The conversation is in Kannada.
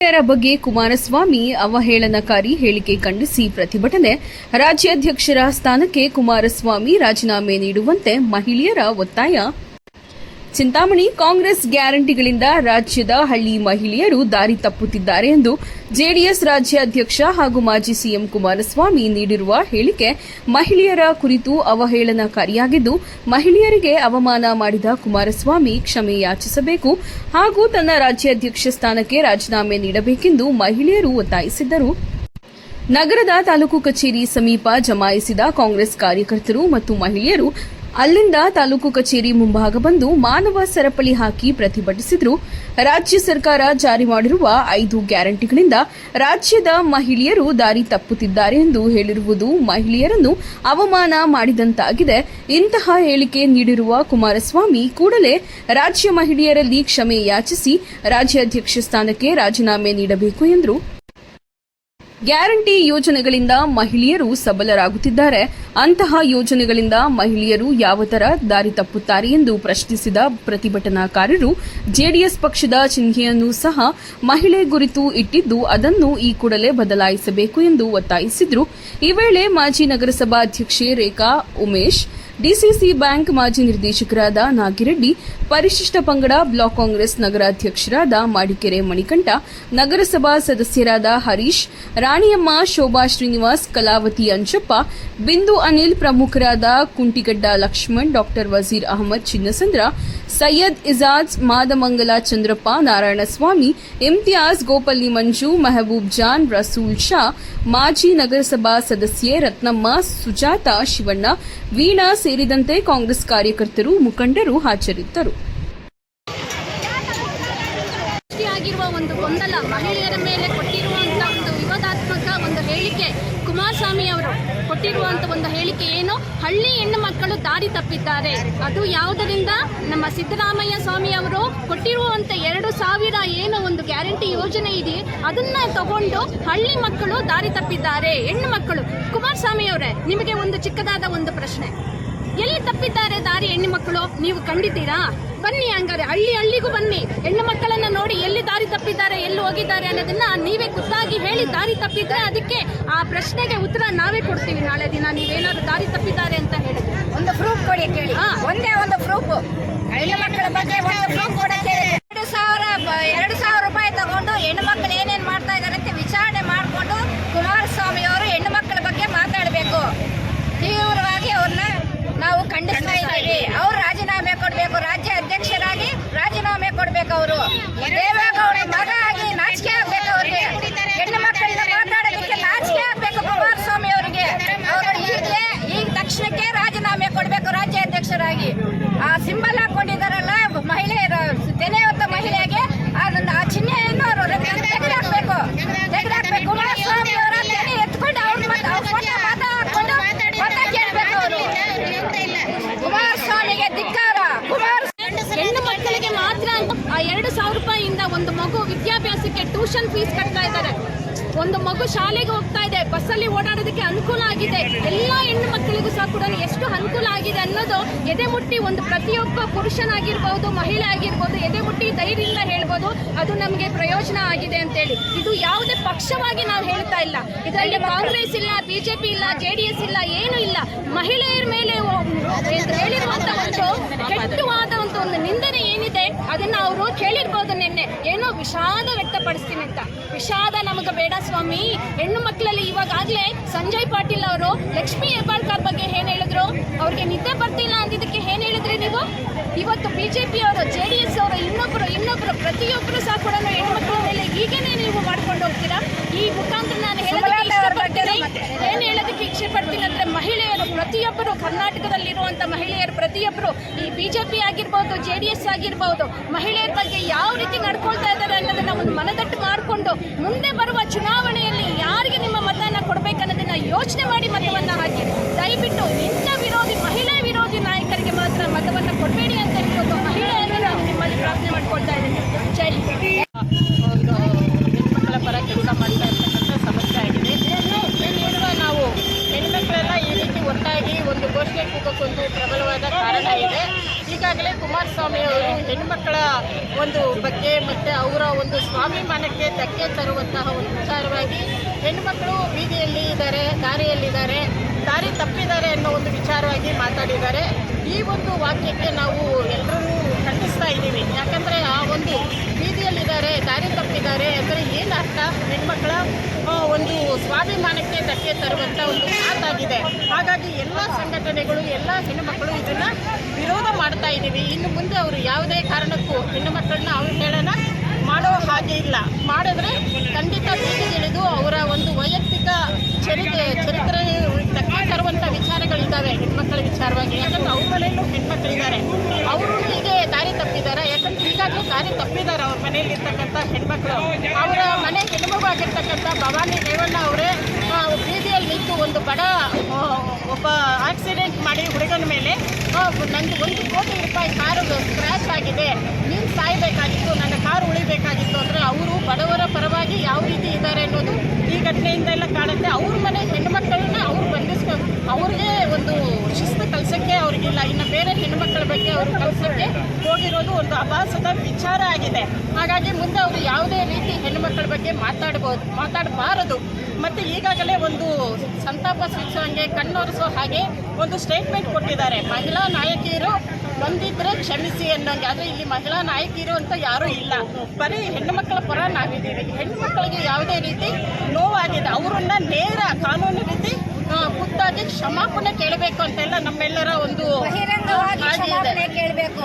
ಮಹಿಳೆಯರ ಬಗ್ಗೆ ಕುಮಾರಸ್ವಾಮಿ ಅವಹೇಳನಕಾರಿ ಹೇಳಿಕೆ ಖಂಡಿಸಿ ಪ್ರತಿಭಟನೆ. ರಾಜ್ಯಾಧ್ಯಕ್ಷರ ಸ್ಥಾನಕ್ಕೆ ಕುಮಾರಸ್ವಾಮಿ ರಾಜೀನಾಮೆ ನೀಡುವಂತೆ ಮಹಿಳೆಯರ ಒತ್ತಾಯ ಚಿಂತಾಮಣಿ ಕಾಂಗ್ರೆಸ್ ಗ್ಯಾರಂಟಿಗಳಿಂದ ರಾಜ್ಯದ ಹಳ್ಳಿ ಮಹಿಳೆಯರು ದಾರಿ ತಪ್ಪುತ್ತಿದ್ದಾರೆ ಎಂದು ಜೆಡಿಎಸ್ ರಾಜ್ಯಾಧ್ಯಕ್ಷ ಹಾಗೂ ಮಾಜಿ ಸಿಎಂ ಕುಮಾರಸ್ವಾಮಿ ನೀಡಿರುವ ಹೇಳಿಕೆ ಮಹಿಳೆಯರ ಕುರಿತು ಅವಹೇಳನಕಾರಿಯಾಗಿದ್ದು, ಮಹಿಳೆಯರಿಗೆ ಅವಮಾನ ಮಾಡಿದ ಕುಮಾರಸ್ವಾಮಿ ಕ್ಷಮೆ ಯಾಚಿಸಬೇಕು ಹಾಗೂ ತನ್ನ ರಾಜ್ಯಾಧ್ಯಕ್ಷ ಸ್ಥಾನಕ್ಕೆ ರಾಜೀನಾಮೆ ನೀಡಬೇಕೆಂದು ಮಹಿಳೆಯರು ಒತ್ತಾಯಿಸಿದ್ದರು. ನಗರದ ತಾಲೂಕು ಕಚೇರಿ ಸಮೀಪ ಜಮಾಯಿಸಿದ ಕಾಂಗ್ರೆಸ್ ಕಾರ್ಯಕರ್ತರು ಮತ್ತು ಮಹಿಳೆಯರು ಅಲ್ಲಿಂದ ತಾಲೂಕು ಕಚೇರಿ ಮುಂಭಾಗ ಬಂದು ಮಾನವ ಸರಪಳಿ ಹಾಕಿ ಪ್ರತಿಭಟಿಸಿದರು. ರಾಜ್ಯ ಸರ್ಕಾರ ಜಾರಿ ಮಾಡಿರುವ ಐದು ಗ್ಯಾರಂಟಿಗಳಿಂದ ರಾಜ್ಯದ ಮಹಿಳೆಯರು ದಾರಿ ತಪ್ಪುತ್ತಿದ್ದಾರೆ ಎಂದು ಹೇಳಿರುವುದು ಮಹಿಳೆಯರನ್ನು ಅವಮಾನ ಮಾಡಿದಂತಾಗಿದೆ. ಇಂತಹ ಹೇಳಿಕೆ ನೀಡಿರುವ ಕುಮಾರಸ್ವಾಮಿ ಕೂಡಲೇ ರಾಜ್ಯ ಮಹಿಳೆಯರಲ್ಲಿ ಕ್ಷಮೆ ಯಾಚಿಸಿ ರಾಜ್ಯಾಧ್ಯಕ್ಷ ಸ್ಥಾನಕ್ಕೆ ರಾಜೀನಾಮೆ ನೀಡಬೇಕು ಎಂದರು. ಗ್ಯಾರಂಟಿ ಯೋಜನೆಗಳಿಂದ ಮಹಿಳೆಯರು ಸಬಲರಾಗುತ್ತಿದ್ದಾರೆ. ಅಂತಹ ಯೋಜನೆಗಳಿಂದ ಮಹಿಳೆಯರು ಯಾವ ತರ ದಾರಿ ತಪ್ಪುತ್ತಾರೆ ಎಂದು ಪ್ರಶ್ನಿಸಿದ ಪ್ರತಿಭಟನಾಕಾರರು, ಜೆಡಿಎಸ್ ಪಕ್ಷದ ಚಿಹ್ನೆಯನ್ನು ಸಹ ಮಹಿಳೆ ಗುರಿತು ಇಟ್ಟಿದ್ದು ಅದನ್ನು ಈ ಕೂಡಲೇ ಬದಲಾಯಿಸಬೇಕು ಎಂದು ಒತ್ತಾಯಿಸಿದರು. ಈ ವೇಳೆ ಮಾಜಿ ನಗರಸಭಾ ಅಧ್ಯಕ್ಷೆ ರೇಖಾ ಉಮೇಶ್ ಡಿಸಿಸಿ ಬ್ಯಾಂಕ್ ಮಾಜಿ ನಿರ್ದೇಶಕರಾದ ನಾಗಿರೆಡ್ಡಿ, ಪರಿಶಿಷ್ಟ ಪಂಗಡ ಬ್ಲಾಕ್ ಕಾಂಗ್ರೆಸ್ ನಗರಾಧ್ಯಕ್ಷರಾದ ಮಾಡಿಕೆರೆ ಮಣಿಕಂಠ, ನಗರಸಭಾ ಸದಸ್ಯರಾದ ಹರೀಶ್, ರಾಣಿಯಮ್ಮ ಶೋಭಾ ಶ್ರೀನಿವಾಸ್, ಕಲಾವತಿ ಅಂಜಪ್ಪ ಬಿಂದು ಅನಿಲ್ ಪ್ರಮುಖರಾದ ಕುಂಟಿಗಡ್ಡ ಲಕ್ಷ್ಮಣ್, ಡಾಕ್ಟರ್ ವಜೀರ್ ಅಹಮದ್ ಚಿನ್ನಸಂದ್ರ, ಸೈಯದ್ ಇಜಾಜ್, ಮಾದಮಂಗಲ ಚಂದ್ರಪ್ಪ, ನಾರಾಯಣಸ್ವಾಮಿ, ಇಮ್ತಿಯಾಜ್ ಗೋಪಲ್ಲಿ ಮಂಜು, ಮೆಹಬೂಬ್ ಜಾನ್, ರಸೂಲ್ ಶಾ, ಮಾಜಿ ನಗರಸಭಾ ಸದಸ್ಯೆ ರತ್ನಮ್ಮ, ಸುಜಾತ ಶಿವಣ್ಣ, ವೀಣಾ ಸೇರಿದಂತೆ ಕಾಂಗ್ರೆಸ್ ಕಾರ್ಯಕರ್ತರು, ಮುಖಂಡರು ಹಾಜರಿದ್ದರು. ಒಂದು ಗೊಂದಲ ಮಹಿಳೆಯರ ಮೇಲೆ ಕೊಟ್ಟಿರುವಂತ ಒಂದು ವಿವಾದಾತ್ಮಕ ಒಂದು ಹೇಳಿಕೆ ಕುಮಾರಸ್ವಾಮಿ ಅವರು ಕೊಟ್ಟಿರುವಂತ ಒಂದು ಹೇಳಿಕೆ ಏನು? ಹಳ್ಳಿ ಹೆಣ್ಣು ಮಕ್ಕಳು ದಾರಿ ತಪ್ಪಿದ್ದಾರೆ. ಅದು ಯಾವುದರಿಂದ? ನಮ್ಮ ಸಿದ್ದರಾಮಯ್ಯ ಸ್ವಾಮಿ ಅವರು ಕೊಟ್ಟಿರುವಂತ ಎರಡು ಸಾವಿರ ಏನು ಒಂದು ಗ್ಯಾರಂಟಿ ಯೋಜನೆ ಇದೆ. ಅದನ್ನ ತಗೊಂಡು ಹಳ್ಳಿ ಮಕ್ಕಳು ದಾರಿ ತಪ್ಪಿದ್ದಾರೆ. ಹೆಣ್ಣು ಮಕ್ಕಳು. ಕುಮಾರಸ್ವಾಮಿ ಅವರೇ, ನಿಮಗೆ ಒಂದು ಚಿಕ್ಕದಾದ ಒಂದು ಪ್ರಶ್ನೆ. ಎಲ್ಲಿ ತಪ್ಪಿದ್ದಾರೆ ದಾರಿ ಹೆಣ್ಣು ಮಕ್ಕಳು? ನೀವು ಕಂಡಿದ್ದೀರಾ? ಬನ್ನಿ ಹಂಗಾರೆ ಹಳ್ಳಿ ಹಳ್ಳಿಗೂ ಬನ್ನಿ. ಹೆಣ್ಣು ಮಕ್ಕಳನ್ನ ನೋಡಿ ಎಲ್ಲಿ ದಾರಿ ತಪ್ಪಿದ್ದಾರೆ ಎಲ್ಲಿ ಹೋಗಿದ್ದಾರೆ ಅನ್ನೋದನ್ನ ನೀವೇ ಖುದ್ದಾಗಿ ಹೇಳಿ ದಾರಿ ತಪ್ಪಿದ್ರೆ ಅದಕ್ಕೆ ಆ ಪ್ರಶ್ನೆಗೆ ಉತ್ತರ ನಾವೇ ಕೊಡ್ತೀವಿ. ನಾಳೆ ದಿನ ನೀವೇನಾದ್ರು ದಾರಿ ತಪ್ಪಿದ್ದಾರೆ ಅಂತ ಹೇಳಿದ್ರೆ. ಒಂದು ಪ್ರೂಫ್ ಕೊಡಿ ಕೇಳಿ. ಒಂದೇ ಒಂದು ಪ್ರೂಫ್ ಹೆಣ್ಣು ಮಕ್ಕಳ ಬಗ್ಗೆ ಒಂದು ಪ್ರೂಫ್ ಕೊಡಕ್ಕೆ ಎರಡು ಸಾವಿರ ಬ- ಎರಡು ಸಾವಿರ ರೂಪಾಯಿ ತಗೊಂಡು ಹೆಣ್ಣು ಮಕ್ಕಳು ಏನೇನ್ ಮಾಡ್ತಾ ಇದ್ದಾರೆ ಅಂತ ವಿಚಾರಣೆ ಮಾಡಿಕೊಂಡು ಕುಮಾರಸ್ವಾಮಿ ಅವರು ಹೆಣ್ಣು ಮಕ್ಕಳ ಬಗ್ಗೆ ಮಾತಾಡಬೇಕು ತೀವ್ರವಾಗಿ ಅವ್ರನ್ನ ನಾವು ಖಂಡಿಸ್ತಾ ಇದ್ದೀವಿ ಅವ್ರು ರಾಜೀನಾಮೆ ಕೊಡಬೇಕು ರಾಜ್ಯ ಅಧ್ಯಕ್ಷರಾಗಿ ರಾಜೀನಾಮೆ ಕೊಡಬೇಕು ಅವರು ದೇವೇಗೌಡ ಮಗ ಆಗಿ ನಾಚಿಕೆ ಆಗ್ಬೇಕು ಅವ್ರಿಗೆ ಹೆಣ್ಣು ಮಕ್ಕಳನ್ನ ಮಾತಾಡೋದಕ್ಕೆ ನಾಚಿಕೆ ಆಗ್ಬೇಕು ಕುಮಾರಸ್ವಾಮಿ ಅವರಿಗೆ ಅವರು ಈಗಲೇ ಈಗ ತಕ್ಷಣಕ್ಕೆ ರಾಜೀನಾಮೆ ಕೊಡಬೇಕು ರಾಜ್ಯ ಅಧ್ಯಕ್ಷರಾಗಿ ಆ ಸಿಂಬಲ್ ಹಾಕೊಂಡಿದಾರಲ್ಲ ಮಹಿಳೆಯರ ತೆನೆ ಹೊತ್ತ ಮಹಿಳೆಗೆ ಅದನ್ನ ಆ ಚಿಹ್ನೆಯನ್ನು ಅವರು ತೆಗೆದಾಕ್ಬೇಕು. ತೆಗೆದಾಕ್ಬೇಕು. ಕುಮಾರಸ್ವಾಮಿ ಅವರ ತೆನೆ ಕೇಳಬೇಕು ಅವರು. ಕುಮಾರ್ ಹೆಣ್ಣು ಮಕ್ಕಳಿಗೆ ಮಾತ್ರ ಆ ಎರಡು ಸಾವಿರ ರೂಪಾಯಿಯಿಂದ ಒಂದು ಮಗು ವಿದ್ಯಾಭ್ಯಾಸಕ್ಕೆ ಟ್ಯೂಷನ್ ಫೀಸ್ ಕಟ್ತಾ ಇದ್ದಾರೆ. ಒಂದು ಮಗು ಶಾಲೆಗೆ ಹೋಗ್ತಾ ಇದೆ. ಬಸ್ಸಲ್ಲಿ ಓಡಾಡೋದಕ್ಕೆ ಅನುಕೂಲ ಆಗಿದೆ. ಎಲ್ಲ ಹೆಣ್ಣು ಮಕ್ಕಳಿಗೂ ಸಹ ಕೂಡ ಎಷ್ಟು ಅನುಕೂಲ ಅನ್ನೋದು ಎದೆ ಮುಟ್ಟಿ ಒಂದು ಪ್ರತಿಯೊಬ್ಬ ಪುರುಷನಾಗಿರ್ಬೋದು ಮಹಿಳೆ ಆಗಿರ್ಬೋದು ಎದೆ ಮುಟ್ಟಿ ಧೈರ್ಯದಿಂದ ಹೇಳ್ಬೋದು, ಅದು ನಮಗೆ ಪ್ರಯೋಜನ ಆಗಿದೆ ಅಂತೇಳಿ. ಇದು ಯಾವುದೇ ಪಕ್ಷವಾಗಿ ನಾವು ಹೇಳ್ತಾ ಇಲ್ಲ. ಇದರಲ್ಲಿ ಕಾಂಗ್ರೆಸ್ ಇಲ್ಲ, ಬಿಜೆಪಿ ಇಲ್ಲ, ಜೆಡಿಎಸ್ ಇಲ್ಲ, ಏನೂ ಇಲ್ಲ. ಮಹಿಳೆಯರ ಮೇಲೆ ಹೇಳಿರುವಂಥ ಒಂದು ಕೆಟ್ಟವಾದ ಒಂದು ನಿಂದನೆ ಏನಿದೆ, ಅದನ್ನ ಅವರು ಕೇಳಿರ್ಬೋದು ನಿನ್ನೆ. ಏನೋ ವಿಷಾದ ವ್ಯಕ್ತಪಡಿಸ್ತೀನಿ ಅಂತ. ವಿಷಾದ ನಮಗೆ ಬೇಡ ಸ್ವಾಮಿ. ಹೆಣ್ಣು ಮಕ್ಕಳಲ್ಲಿ ಇವಾಗಾಗ್ಲೇ ಸಂಜಯ್ ಪಾಟೀಲ್ ಅವರು ಲಕ್ಷ್ಮೀ ಹೆಬ್ಬಾಳ್ಕರ್ ಬಗ್ಗೆ ಏನ್ ಹೇಳಿದ್ರು? ಅವ್ರಿಗೆ ನಿದ್ದೆ ಬರ್ತಿಲ್ಲ ಅಂದಿದ್ದಕ್ಕೆ ಏನ್ ಹೇಳಿದ್ರಿ ನೀವು? ಇವತ್ತು ಬಿಜೆಪಿ ಅವರು ಜೆ ಡಿ ಎಸ್ ಅವರು ಇನ್ನೊಬ್ರು ಇನ್ನೊಬ್ರು ಪ್ರತಿಯೊಬ್ಬರು ಸಹ ಕೂಡ ಹೆಣ್ಮಕ್ಳ ಮೇಲೆ ಈಗೇನೆ ನೀವು ಮಾಡ್ಕೊಂಡು ಹೋಗ್ತೀರಾ? ಈ ಮುಖಾಂತರ ನಾನು ಹೇಳೋದಕ್ಕೆ ಏನ್ ಹೇಳೋದಕ್ಕೆ ಇಚ್ಛೆ ಪಡ್ತೀನಿ ಅಂದ್ರೆ ಮಹಿಳೆಯರು ಪ್ರತಿಯೊಬ್ಬರು ಕರ್ನಾಟಕದಲ್ಲಿ ಇರುವಂತ ಮಹಿಳೆಯರು ಪ್ರತಿಯೊಬ್ಬರು ಈ ಬಿಜೆಪಿ ಆಗಿರ್ಬೋದು ಜೆ ಡಿ ಎಸ್ ಆಗಿರ್ಬೋದು ಮಹಿಳೆಯರ ಬಗ್ಗೆ ಯಾವ ರೀತಿ ನಡ್ಕೊಳ್ತಾ ಇದ್ದಾರೆ ಅನ್ನೋದನ್ನ ಒಂದು ಮನದಟ್ಟು ಮಾಡಿಕೊಂಡು ಮುಂದೆ ಬರುವ ಚುನಾವಣೆಯಲ್ಲಿ ಯೋಚನೆ ಮಾಡಿ ಮತವನ್ನ ಹಾಕಿ ದಯವಿಟ್ಟು ಇಂಥ ವಿರೋಧಿ, ಮಹಿಳಾ ವಿರೋಧಿ ನಾಯಕರಿಗೆ ಮಾತ್ರ ಮತವನ್ನ ಕೊಡಬೇಡಿ ಅಂತ ಹೇಳ್ಬೋದು ಮಹಿಳೆಯರು ನಾನು ನಿಮ್ಮಲ್ಲಿ ಪ್ರಾರ್ಥನೆ ಮಾಡ್ಕೊಳ್ತಾ ಇದ್ದೀನಿ. ಜೈ ಹೆಣ್ಮಕ್ಳ ಪರ ಕೆಲಸ ಮಾಡ್ತಾ ಇರ್ತಕ್ಕಂಥ ಸಮಸ್ಯೆ ಆಗಿದೆ. ನಾವು ಹೆಣ್ಮಕ್ಳೆಲ್ಲ ಈ ರೀತಿ ಒಟ್ಟಾಗಿ ಒಂದು ಘೋಷಣೆ ಕೂಗೋಕ್ಕೊಂದು ಪ್ರಬಲವಾದ ಕಾರಣ ಇದೆ. ಈಗ ಈಗಾಗಲೇ ಕುಮಾರಸ್ವಾಮಿ ಅವರು ಹೆಣ್ಮಕ್ಕಳ ಒಂದು ಬಗ್ಗೆ ಮತ್ತೆ ಅವರ ಒಂದು ಸ್ವಾಭಿಮಾನಕ್ಕೆ ಧಕ್ಕೆ ತರುವಂತಹ ಒಂದು ವಿಚಾರವಾಗಿ ಹೆಣ್ಮಕ್ಳು ಬೀದಿಯಲ್ಲಿ ಇದ್ದಾರೆ, ದಾರಿಯಲ್ಲಿದ್ದಾರೆ, ದಾರಿ ತಪ್ಪಿದ್ದಾರೆ ಅನ್ನೋ ಒಂದು ವಿಚಾರವಾಗಿ ಮಾತಾಡಿದ್ದಾರೆ. ಈ ಒಂದು ವಾಕ್ಯಕ್ಕೆ ನಾವು ಎಲ್ಲರೂ ಖಂಡಿಸ್ತಾ ಇದ್ದೀವಿ. ಯಾಕಂದರೆ ಆ ಒಂದು ಬೀದಿಯಲ್ಲಿದ್ದಾರೆ, ದಾರಿ ತಪ್ಪಿದ್ದಾರೆ ಅಂದರೆ ಏನು ಅರ್ಥ? ಹೆಣ್ಮಕ್ಳ ಒಂದು ಸ್ವಾಭಿಮಾನಕ್ಕೆ ಧಕ್ಕೆ ತರುವಂಥ ಒಂದು ಮಾತಾಗಿದೆ. ಹಾಗಾಗಿ ಎಲ್ಲ ಸಂಘಟನೆಗಳು, ಎಲ್ಲ ಹೆಣ್ಣುಮಕ್ಕಳು ಇದನ್ನು ವಿರೋಧ ಮಾಡ್ತಾ ಇದ್ದೀವಿ. ಇನ್ನು ಮುಂದೆ ಅವರು ಯಾವುದೇ ಕಾರಣಕ್ಕೂ ಹೆಣ್ಣು ಮಕ್ಕಳನ್ನ ಅವಹೇಳನ ಮಾಡೋ ಹಾಗೆ ಇಲ್ಲ. ಮಾಡಿದ್ರೆ ಖಂಡಿತ ಬೀದಿಗಿಳಿದು ಅವರ ಒಂದು ವೈಯಕ್ತಿಕ ಚರಿತ್ರೆ ಚರಿತ್ರೆ ಧಕ್ಕೆ ತರುವಂಥ ವಿಚಾರಗಳಿದ್ದಾವೆ, ಹೆಣ್ಮಕ್ಳ ವಿಚಾರವಾಗಿ. ಯಾಕಂದ್ರೆ ಅವ್ರ ಮನೆಯಲ್ಲೂ ಹೆಣ್ಮಕ್ಳಿದ್ದಾರೆ. ಅವರು ಹೀಗೆ ದಾರಿ ತಪ್ಪಿದ್ದಾರೆ. ಯಾಕಂದ್ರೆ ಈಗಾಗಲೂ ದಾರಿ ತಪ್ಪಿದ್ದಾರೆ ಅವ್ರ ಮನೆಯಲ್ಲಿ ಇರ್ತಕ್ಕಂಥ ಹೆಣ್ಮಕ್ಳು. ಅವರ ಮನೆ ಹೆಣ್ಮಗು ಆಗಿರ್ತಕ್ಕಂಥ ಭವಾನಿ ರೇವಣ್ಣ ಅವರೇ ಬೀದಿಯಲ್ಲಿ ನಿಂತು ಒಂದು ಬಡ ಒಬ್ಬ ಆಕ್ಸಿಡೆಂಟ್ ಮಾಡಿ ಹುಡುಗನ ಮೇಲೆ ನಂದು ಒಂದು ಕೋಟಿ ರೂಪಾಯಿ ಕಾರು ಸ್ಕ್ರ್ಯಾಚ್ ಆಗಿದೆ. ನೀನು ಸಾಯಬೇಕಾಗಿತ್ತು, ನನ್ನ ಕಾರು ಉಳಿಬೇಕಾಗಿತ್ತು ಅಂದರೆ ಅವರು ಬಡವರ ಪರವಾಗಿ ಯಾವ ರೀತಿ ಇದ್ದಾರೆ ಅನ್ನೋದು ಈ ಘಟನೆಯಿಂದ ಎಲ್ಲ ಕಾಣುತ್ತೆ. ಅವ್ರ ಮನೆ ಹೆಣ್ಣುಮಕ್ಕಳನ್ನ ಅವ್ರು ಬಂಧಿಸ್ಕೊ ಅವ್ರಿಗೆ ಒಂದು ಅವ್ರಿಗಿಲ್ಲ ಇನ್ನು ಬೇರೆ ಹೆಣ್ಣುಮಕ್ಕಳ ಬಗ್ಗೆ ಅವರು ಕಲ್ಸಕ್ಕೆ ಹೋಗಿರೋದು ಒಂದು ಅಭಾಸದ ವಿಚಾರ ಆಗಿದೆ. ಹಾಗಾಗಿ ಮುಂದೆ ಅವರು ಯಾವುದೇ ರೀತಿ ಹೆಣ್ಣುಮಕ್ಕಳ ಬಗ್ಗೆ ಮಾತಾಡ್ಬೋದು ಮಾತಾಡಬಾರದು. ಮತ್ತು ಈಗಾಗಲೇ ಒಂದು ಸಂತಾಪ ಸೂಚಿಸೋ ಹಾಗೆ ಕಣ್ಣೊರೆಸೋ ಹಾಗೆ ಒಂದು ಸ್ಟೇಟ್ಮೆಂಟ್ ಕೊಟ್ಟಿದ್ದಾರೆ. ಮಹಿಳಾ ನಾಯಕಿಯರು ಬಂದಿದ್ರೆ ಕ್ಷಮಿಸಿ ಅನ್ನೋಂಗೆ. ಆದರೆ ಇಲ್ಲಿ ಮಹಿಳಾ ನಾಯಕಿಯರು ಅಂತ ಯಾರೂ ಇಲ್ಲ. ಬರೀ ಹೆಣ್ಣುಮಕ್ಕಳ ಪರ ನಾವಿದ್ದೀವಿ. ಹೆಣ್ಣು ಮಕ್ಕಳಿಗೆ ಯಾವುದೇ ರೀತಿ ನೋವಾಗಿದೆ. ಅವರನ್ನ ನೇರ ಕಾನೂನು ರೀತಿ ಖುದ್ದಾಗಿ ಕ್ಷಮಾಪಣೆ ಕೇಳಬೇಕು ಅಂತೆಲ್ಲ ನಮ್ಮೆಲ್ಲರ ಒಂದು ಬಹಿರಂಗವಾಗಿ ಕ್ಷಮಾಪಣೆ ಕೇಳಬೇಕು.